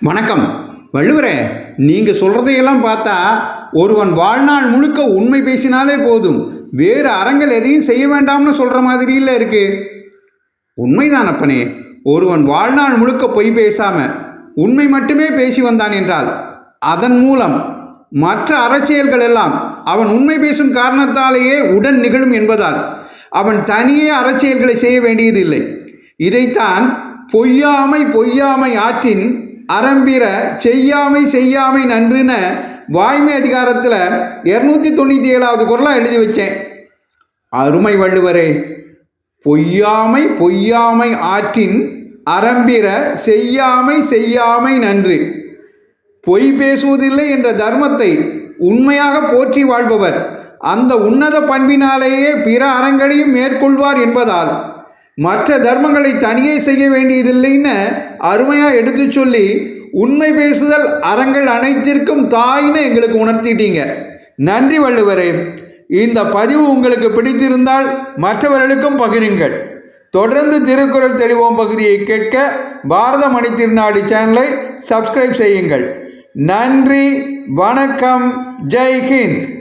வணக்கம். வள்ளுவரே நீங்கள் சொல்கிறதையெல்லாம் பார்த்தா ஒருவன் வாழ்நாள் முழுக்க உண்மை பேசினாலே போதும். வேறு அறங்கள் எதையும் செய்ய வேண்டாம்னு சொல்கிற மாதிரியில் இருக்கு. உண்மைதான் அப்பனே. ஒருவன் வாழ்நாள் முழுக்க பொய் பேசாம உண்மை மட்டுமே பேசி வந்தான் என்றால் அதன் மூலம் மற்ற அரசியல்கள் எல்லாம் அவன் உண்மை பேசும் காரணத்தாலேயே உடன் நிகழும் என்பதால் அவன் தனியே அரசியல்களை செய்ய வேண்டியதில்லை. இதைத்தான் பொய்யாமை பொய்யாமை ஆற்றின் அறம்பிற செய்யாமை செய்யாமை நன்றுன வாய்மை அதிகாரத்தில் இரநூத்தி தொண்ணூற்றி ஏழாவது குரலாக எழுதி வச்சேன். அருமை வள்ளுவரே பொய்யாமை பொய்யாமை ஆற்றின் அறம்பிற செய்யாமை செய்யாமை நன்று. பொய் பேசுவதில்லை என்ற தர்மத்தை உண்மையாக போற்றி வாழ்பவர். அந்த உன்னத பண்பினாலேயே பிற அறங்களையும் மேற்கொள்வார் என்பதால் மற்ற தர்மங்களை தனியே செய்ய வேண்டியதில்லைன்னு அருமையாக எடுத்து சொல்லி உண்மை பேசுதல் அறங்கள் அனைத்திற்கும் தாய்னு எங்களுக்கு உணர்த்திட்டீங்க. நன்றி வள்ளுவரே. இந்த பதிவு உங்களுக்கு பிடித்திருந்தால் மற்றவர்களுக்கும் பகிருங்கள். தொடர்ந்து திருக்குறள் தெளிவோம் பகுதியை கேட்க பாரத மணி திருநாடு சேனலை சப்ஸ்கிரைப் செய்யுங்கள். நன்றி வணக்கம் ஜெய்ஹிந்த்